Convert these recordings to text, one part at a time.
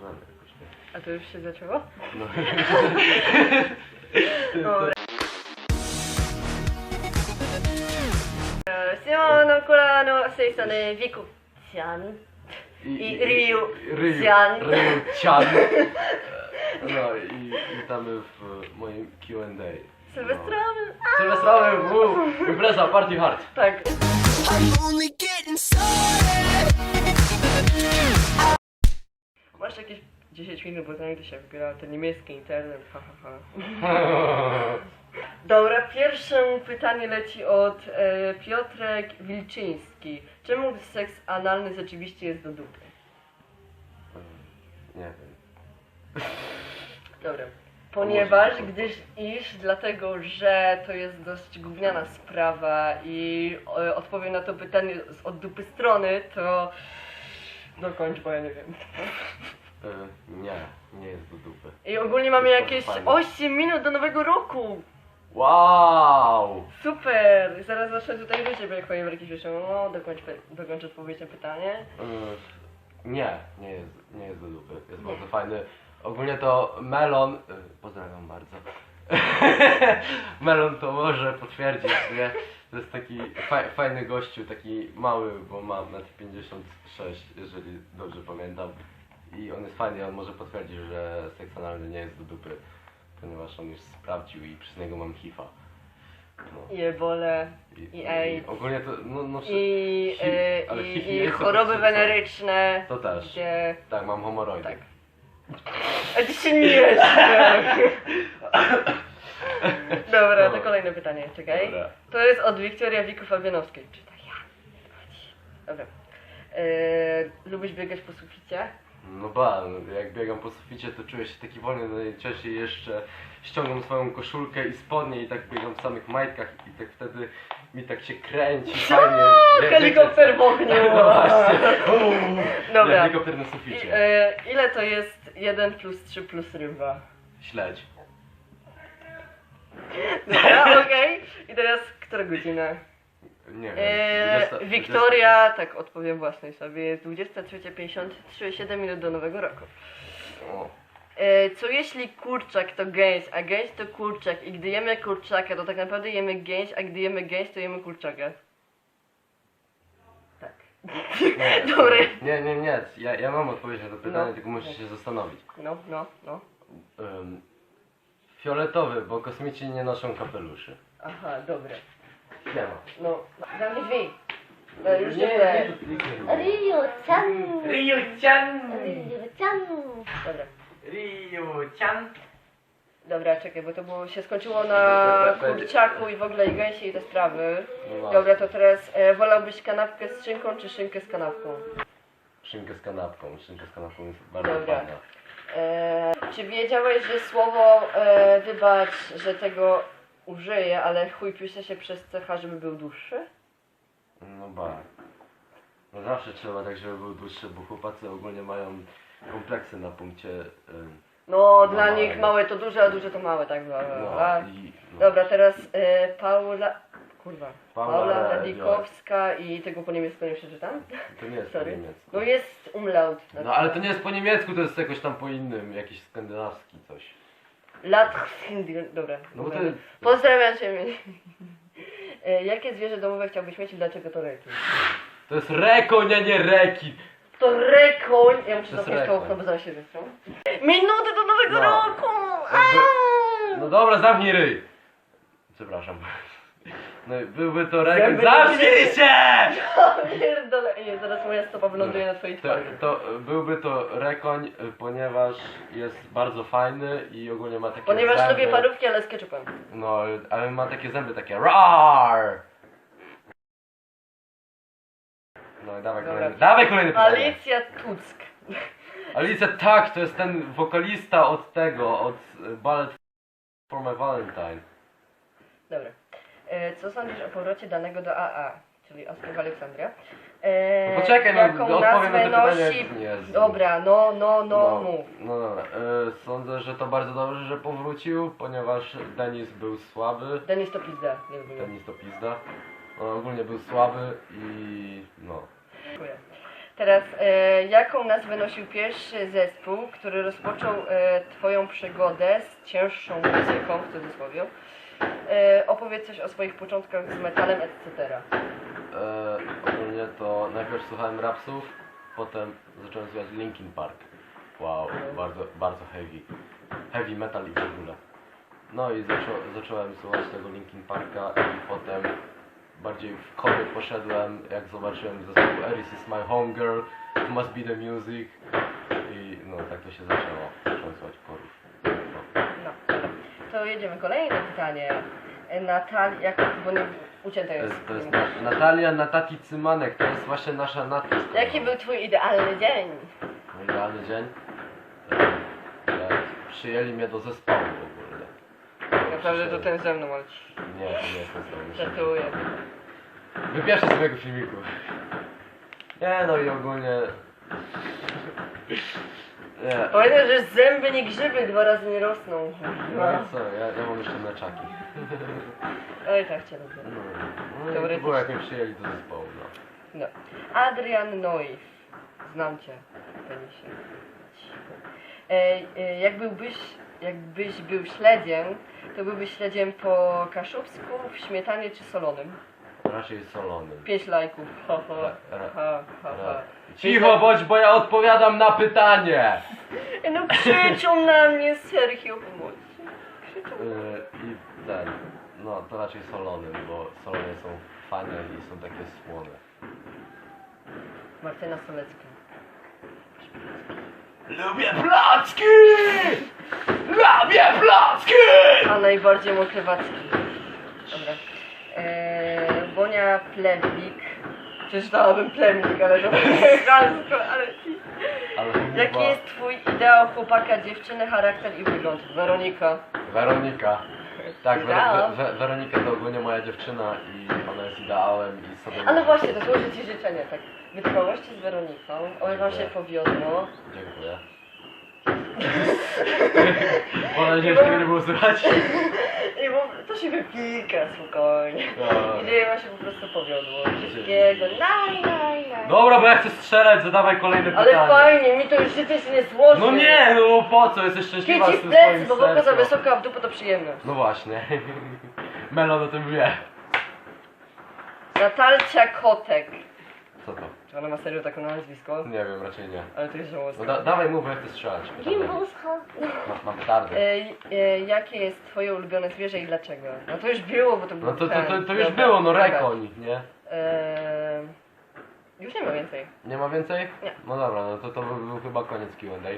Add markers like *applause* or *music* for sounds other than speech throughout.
zaczynamy jakoś, nie? A to już się zaczęło? No. *laughs* Dobra. Siamo Kurano, z tej strony Wiku Cian. I Ryu Ryu, Cian. Ryu Cian. *laughs* No i witamy w moim Q&A. Sylwestrowy. No. Sylwestrowy, woo, impreza, party hard. Tak. I'm only getting started. Masz jakieś 10 minut, bo zanim to się wbiera ten niemiecki internet, ha ha ha. *laughs* Dobra, pierwsze pytanie leci od e, Piotrek Wilczyński. Czemu seks analny rzeczywiście jest do dupy? Nie wiem. *laughs* Dobra. Ponieważ, gdyż iż, dlatego, że to jest dość gówniana sprawa i e, odpowiem na to pytanie z od dupy strony, to dokończ, bo ja nie wiem. E, nie, nie jest do dupy. I ogólnie mamy Jest jakieś bardzo fajne. 8 minut do nowego roku! Wow! Super! Zaraz zacznę tutaj do ciebie, jak jakieś rzeczy. No, dokończ, dokończ odpowiedź na pytanie. E, nie, nie jest, nie jest do dupy. Jest bardzo fajny. Ogólnie to Melon, e, pozdrawiam bardzo. *laughs* Melon to może potwierdzić, nie? To jest taki fa fajny gościu, taki mały, bo ma 1,56 m, jeżeli dobrze pamiętam. I on jest fajny, on może potwierdzić, że seks analny nie jest do dupy, ponieważ on już sprawdził i przez niego mam HIV-a. No. Jebole. I, I AIDS. ogólnie to, no, no I, Hi- ale i, nie i choroby weneryczne. To też. Gdzie... Tak, mam homoroidy. Tak. A ty się nie jeszcze. *laughs* Dobra, to No. kolejne pytanie, czekaj. Dobra. To jest od Wiktoria Wiku-Fabianowskiej. Czytaj ja. Dobra. E, lubisz biegać po suficie? No ba, no, jak biegam po suficie, to czuję się taki wolny, najczęściej jeszcze ściągam swoją koszulkę i spodnie i tak biegam w samych majtkach i tak wtedy mi tak się kręci, fajnie. *laughs* Helikopter w ogniu. *laughs* No właśnie. *laughs* Dobra. Nie, helikopter na I, suficie. e, ile to jest 1 plus 3 plus ryba? Śledź. *laughs* Dobra, okej. I teraz która godzina? Nie wiem. E, 20 Wiktoria, tak odpowiem własnej sobie, jest 23.53, 7 minut do nowego roku. 20. O, E, co jeśli kurczak to gęś, a gęś to kurczak i gdy jemy kurczaka, to tak naprawdę jemy gęś, a gdy jemy gęś, to jemy kurczaka? Tak. nie, *laughs* Dobra. nie, nie, nie, ja, ja mam odpowiedź na to pytanie, No. tylko muszę się zastanowić. No, no, no. Ym, fioletowy, bo kosmici nie noszą kapeluszy. Aha, dobra. Nie ma. No, zamknij drzwi. No już nie, nie, Ryu-chan! Ryu-chan! Ryu-chan! Dobra. Ryu-chan! Dobra, czekaj, bo to było, się skończyło na kurczaku i w ogóle i gęsi i te sprawy. No. Dobra, to teraz e, wolałbyś kanapkę z szynką czy szynkę z kanapką? Szynkę z kanapką. Szynka z kanapką jest bardzo Dobra. fajna. E, czy wiedziałeś, że słowo e, wybacz, że tego użyję, ale chuj pisze się przez CH, żeby był dłuższy? No ba. No zawsze trzeba tak, żeby był dłuższy, bo chłopacy ogólnie mają kompleksy na punkcie... ym, No, No, dla małe. nich małe to duże, a duże to małe, tak? Bla, bla, no, bla. i, no. Dobra, teraz e, Paula... Kurwa. Paula. Radikowska i tego po niemiecku nie przeczytam. To nie jest po Sorry. niemiecku. No jest umlaut. No ale to nie jest po niemiecku, to jest jakoś tam po innym, jakiś skandynawski coś. Lat... Dobra. No bo to jest... Pozdrawiam cię. E, Jakie zwierzę domowe chciałbyś mieć i dlaczego to rekin? To jest rekoń, a nie rekin! To rekoń! Ja muszę To jest zamknąć rekoń. okno, bo zaraz się zestrzą. Minuty do nowego No. roku! No dobra, zamknij ryj! Przepraszam. No i byłby to rekoń... Zęby Zamknij się! Pierdolę, nie, zaraz moja stopa wyląduje na twojej To, twarzy. to byłby to rekoń, y, ponieważ jest bardzo fajny i ogólnie ma takie Ponieważ zęby. lubię parówki, ale z ketchupem. No, ale ma takie zęby takie RAR! No i dawaj Dobra. kolejny, dawaj kolejny pytanie. Alicja Tuck. Alicja, tak, to jest ten wokalista od tego, od y, Ballet for my Valentine. Dobra. E, co sądzisz o powrocie danego do AA, czyli Ask of Aleksandria? E, No poczekaj, no, jaką odpowiem na nazwę to pytanie, nosi... Dobra, no, no, no, mów. No dobra, y, sądzę, że to bardzo dobrze, że powrócił, ponieważ Denis był słaby. Denis to pizda, nie. Denis to pizda. No, ogólnie był słaby i no. Dziękuję. Teraz, e, jaką nazwę nosił pierwszy zespół, który rozpoczął e, Twoją przygodę z cięższą muzyką, w cudzysłowie? E, opowiedz coś o swoich początkach z metalem, etc. E, ogólnie to najpierw słuchałem rapsów, potem zacząłem słuchać Linkin Park. Wow, bardzo, bardzo heavy. Heavy metal i w ogóle. No i zaczą, zacząłem słuchać tego Linkin Parka i potem bardziej w kory poszedłem, jak zobaczyłem zespół Eris is my home girl, it must be the music i no tak to się zaczęło. Zacząłem słuchać korów. No. No. To jedziemy. Kolejne pytanie. Natalia, jak, bo nie, ucięte To jest. jest, to jest Na- Natalia Natati Cymanek, to jest właśnie nasza Nati. Jaki był Twój idealny dzień? Mój idealny dzień. e, Jak przyjęli mnie do zespołu w ogóle. Naprawdę to ten ze mną, ale Nie, to nie jest sam. żartuję. Wybierzcie z mojego filmiku. Nie no i ogólnie... Nie. Pamiętaj, że zęby nie grzyby dwa razy nie rosną. No i co, ja, ja mam jeszcze mleczaki. Oj, tak cię lubię. No, no i to Teoretycznie. było jak mnie przyjęli do zespołu, no. No. Adrian Noif. Znam cię, penisie. E, e, jak byłbyś, jakbyś był śledziem, to byłbyś śledziem po kaszubsku, w śmietanie czy solonym? Raczej solonym. Pięć lajków. Ha, ha, Ra- ra- ha, ha, ha. Cicho bądź, bo ja odpowiadam na pytanie! No krzyczą na mnie, Sergio. Krzyczą. Yy, I ten, no to raczej solonym, bo solone są fajne i są takie słone. Martyna Solecka. Lubię placki! Lubię placki! A najbardziej mokrywacki. Dobra. Eee, Bonia Plemnik. Przeczytałabym Plemnik, ale to *laughs* ale... Ale Jaki jest twój ideał chłopaka, dziewczyny, charakter i wygląd? Weronika. Weronika. Tak, Wer Ideał. Wer Weronika to ogólnie moja dziewczyna i ona jest ideałem i sobie... Ale właśnie, to złożę ci życzenie, tak. Wytrwałości z Weroniką, oby wam się powiodło. Dziękuję. Mam nadzieję, że nie było słychać. I bo to się wypika, spokojnie. No. Żeby wam się po prostu powiodło. Wszystkiego. Naj, naj, naj. Dobra, bo ja chcę strzelać, zadawaj kolejne Ale pytanie. fajnie, mi to już życie się nie złoży. No nie, no po co? Jesteś szczęśliwa Kici z w tym plecy, swoim bo boka za sercem. wysoka, a w dupę to przyjemność. No właśnie. *laughs* Melon o tym wie. Natalcia Kotek. Co to? Czy ona ma serio takie nazwisko? Nie wiem, raczej nie. Ale to jest No żałosne. da dawaj mów, jak chcę strzelać. Gimbal Hot. Mam, mam petardy. E, e, jakie jest twoje ulubione zwierzę i dlaczego? No to już było, bo to było No to, to, to, to już było, no rekoń, nie? E, już nie ma więcej. Nie ma więcej? Nie. No dobra, no to to by był chyba koniec Q&A.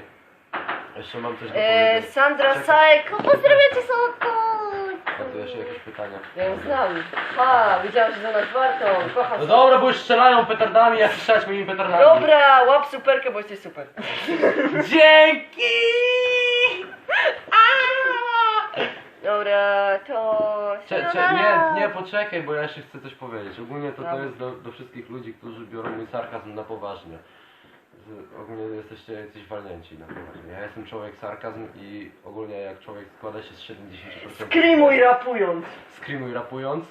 Jeszcze mam coś do E, powiedzenia. Sandra Czekaj. Sajko. Pozdrawiam cię, Słodko. Tu jeszcze jakieś pytania. Ja ją znam. Ha, widziałam, że za nas warto. Kocham No dobra, bo już strzelają petardami, ja strzelać moimi petardami. Dobra, łap superkę, bo jesteś super. *laughs* Dzięki! Dobra, to... Cze, cze, nie, nie, poczekaj, bo ja jeszcze chcę coś powiedzieć. Ogólnie to, to jest do, do wszystkich ludzi, którzy biorą mój sarkazm na poważnie. Ogólnie jesteście jacyś walnięci na poważnie. Ja jestem człowiek sarkazm i ogólnie jak człowiek składa się z 70%... Skrimuj rapując. Skrimuj rapując.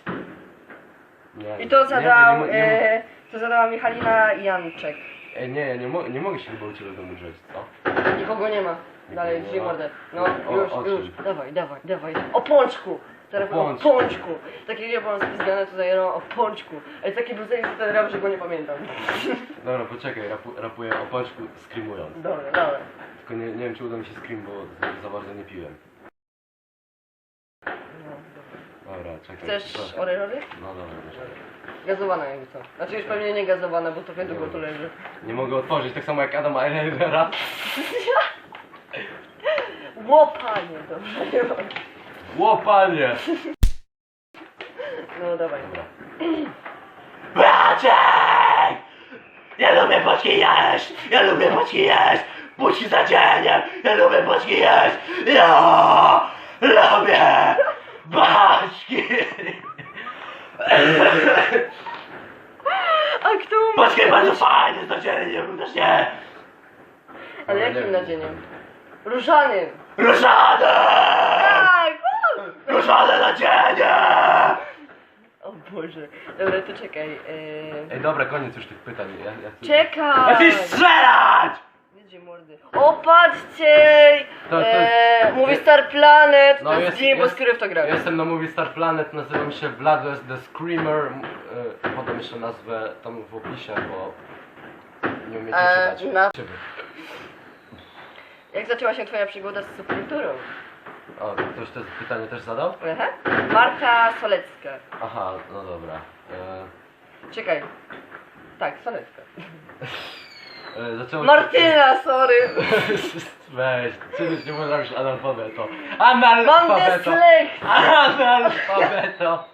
Nie, I to nie, zadał, nie, nie, nie, e, to zadała Michalina Janczek. Ej, nie, ja nie, mo nie mogę się chyba u Ciebie drzeć, co? Nikogo nie ma. Dalej, nie drzwi ma. mordę. No, O- już, o już. Dawaj, dawaj, dawaj. O pączku. Teraz O pączku. pączku. Takie nie byłam spizgane tutaj no, o pączku. Ale taki był ten rap, że go nie pamiętam. *laughs* Dobra, poczekaj, rapu, rapuję o pączku skrimując. Dobra, dobra. Tylko nie, nie wiem, czy uda mi się scream, bo za, za bardzo nie piłem. No, dobra. Czekaj. Chcesz orerory? No dobra, dobra. Gazowana jakby co. Znaczy już pewnie nie gazowana, bo to długo tu leży. Nie mogę otworzyć, tak samo jak Adam Eilera. *laughs* Łopanie, dobrze. nie ma. Łopanie! No dawaj. Braciek! Ja lubię boczki jeść! Ja lubię boczki jeść! Buźki za dzieniem! Ja lubię boczki jeść! Ja lubię boczki! A kto umie? Boczki bardzo fajne z nadzieniem, też nie! Ale jakim nadzieniem? Różanym. Różane! Tak! Różane nadzienie! O Boże. Dobra, to czekaj. Ej, dobra, koniec już tych pytań. Ja, ja chcę... Czekaj! Ty strzelać! Wiecie mordy. O, patrzcie! To- to e, jest- Mówi Star Planet, No, jest- dzień, bo jest- skóry w to. Jestem na Movie Star Planet, nazywam się Vladles the Screamer. m, E, podam jeszcze nazwę tam w opisie, bo nie umiecie E, czytać. na- Ciebie. Jak zaczęła się twoja przygoda z subkulturą? O, ktoś to pytanie też zadał? Aha. Marta Solecka. Aha, no dobra. E, Czekaj. Tak, Solecka. *laughs* e, zaczęło Martyna, sorry! *laughs* Weź, czy byś nie mówisz analfabeto? Mam Analfabeto! dyslekt! Analfabeto!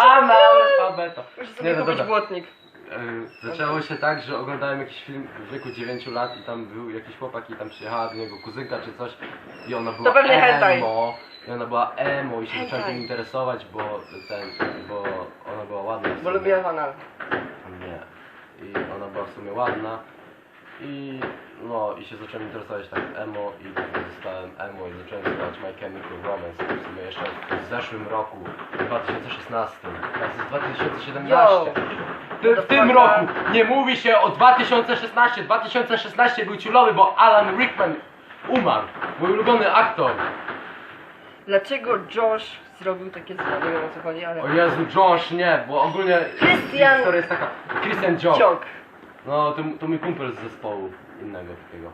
Analfabeto! *laughs* Muszę Nie, sobie no kupić dobra. błotnik. E, Zaczęło się tak, że oglądałem jakiś film w wieku 9 lat i tam był jakiś chłopak i tam przyjechała do niego kuzynka czy coś i ona była To pewnie hentai. emo i ona była emo i się zacząłem tym interesować, bo ten, bo ona była ładna w Bo sumie. lubię. Nie. I ona była w sumie ładna i no i się zacząłem interesować tak emo i zostałem emo i zacząłem słuchać My Chemical Romance w sumie jeszcze w zeszłym roku, w 2016, teraz jest 2017. Yo. Ty, w tym roku nie mówi się o 2016, 2016 był ciulowy, bo Alan Rickman umarł, mój ulubiony aktor. Dlaczego Josh zrobił takie zło? Nie wiem o co chodzi, ale... O Jezu, Josh, nie, bo ogólnie Christian- historia jest taka, Christian. Ciąg. No, to, to mój kumpel z zespołu innego takiego.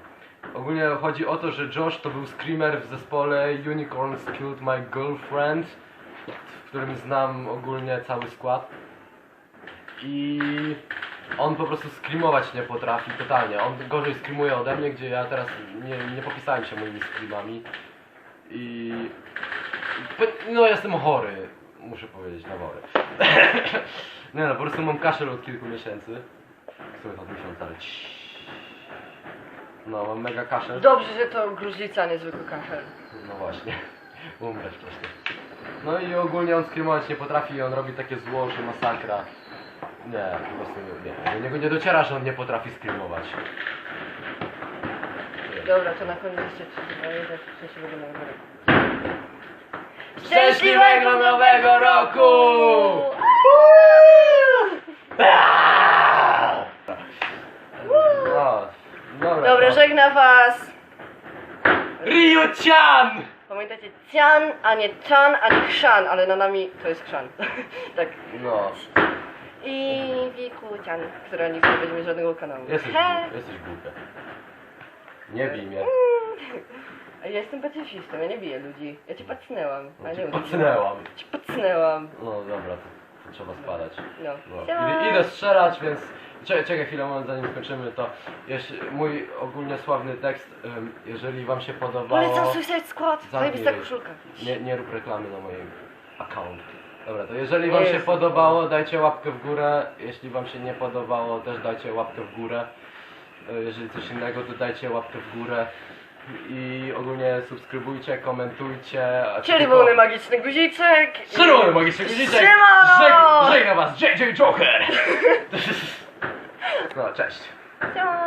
Ogólnie chodzi o to, że Josh to był screamer w zespole Unicorns Killed My Girlfriend, w którym znam ogólnie cały skład. I on po prostu screamować nie potrafi totalnie. On gorzej screamuje ode mnie, gdzie ja teraz nie, nie popisałem się moimi screamami. I... No jestem chory, muszę powiedzieć, na wory. *laughs* nie no, po prostu mam kaszel od kilku miesięcy. W sumie od miesiąca, ale. No, mam mega kaszel. Dobrze, że to gruźlica, a nie zwykły kaszel. No właśnie, *laughs* umrę wcześniej. No i ogólnie on skrymować nie potrafi i on robi takie zło, że masakra. Nie, po prostu nie. Do niego nie dociera, że on nie potrafi skrymować. Dobra, to na koniec jeszcze trzy, dwa, jeden, szczęśliwego nowego roku. Szczęśliwego Nowego Roku! No, dobra. Dobra, żegna was! Ryu-chan! Pamiętajcie, Cian, a nie Chan, a nie Chrzan, ale na nami to jest Chrzan. *laughs* tak. No, I Wiku Cian, która nie będzie mieć żadnego kanału. jesteś, He. jesteś głupia. Nie bij mnie. A ja jestem pacyfistą, ja nie biję ludzi. Ja cię pacnęłam, a nie uderzyłam. Pocnęłam. Cię pacnęłam. No dobra, to, to trzeba spadać. No. No. Idę, idę strzelać, więc czekaj, czekaj chwilę, moment zanim skończymy to jeśli, mój ogólnie sławny tekst, ym, jeżeli wam się podobało, Polecam Suicide Squad, Zamknij zajebista koszulka. nie, nie rób reklamy na moim account. Dobra, to jeżeli wam się podobało, dajcie łapkę w górę, jeśli wam się nie podobało, też dajcie łapkę w górę. Y, Jeżeli coś innego, to dajcie łapkę w górę. I ogólnie subskrybujcie, komentujcie. a czy Czerwony tylko- magiczny guziczek. i- Czerwony magiczny guziczek! Siemano! Żeg- Żegna was, JJ Joker! *laughs* No, cześć. Siema.